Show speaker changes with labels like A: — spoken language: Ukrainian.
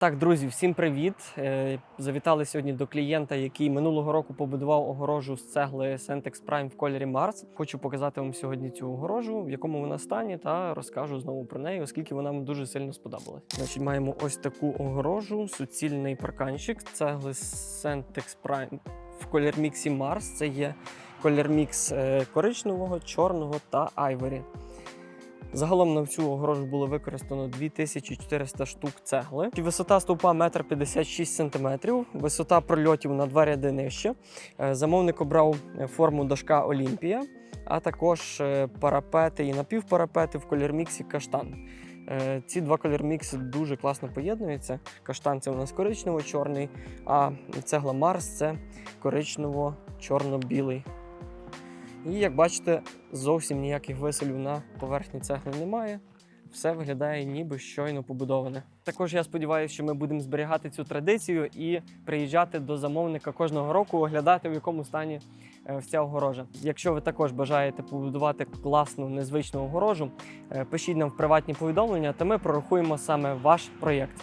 A: Так, друзі, всім привіт! Е, Завітали сьогодні до клієнта, який минулого року побудував огорожу з цегли Sentex Prime в кольорі Марс. Хочу показати вам сьогодні цю огорожу, в якому вона стані, та розкажу знову про неї, оскільки вона мені дуже сильно сподобалась. Значить, маємо ось таку огорожу, суцільний парканчик, цегли Sentex Prime в колір міксі Марс. Це є колір мікс е, коричневого, чорного та айворі. Загалом на цю огорожу було використано 2400 штук цегли. Висота стовпа 1,56 см, висота прольотів на два ряди нижче. Е, Замовник обрав е, форму дошка Олімпія, а також е, парапети і напівпарапети в колір-міксі каштан. Ці два колір-мікси дуже класно поєднуються. Каштан це у нас коричнево-чорний, а цегла Марс це коричнево-чорно-білий. І як бачите, зовсім ніяких виселів на поверхні цегли немає. Все виглядає ніби щойно побудоване. Також я сподіваюся, що ми будемо зберігати цю традицію і приїжджати до замовника кожного року, оглядати в якому стані е, вся огорожа. Якщо ви також бажаєте побудувати класну незвичну огорожу, е, пишіть нам в приватні повідомлення, та ми прорахуємо саме ваш проєкт.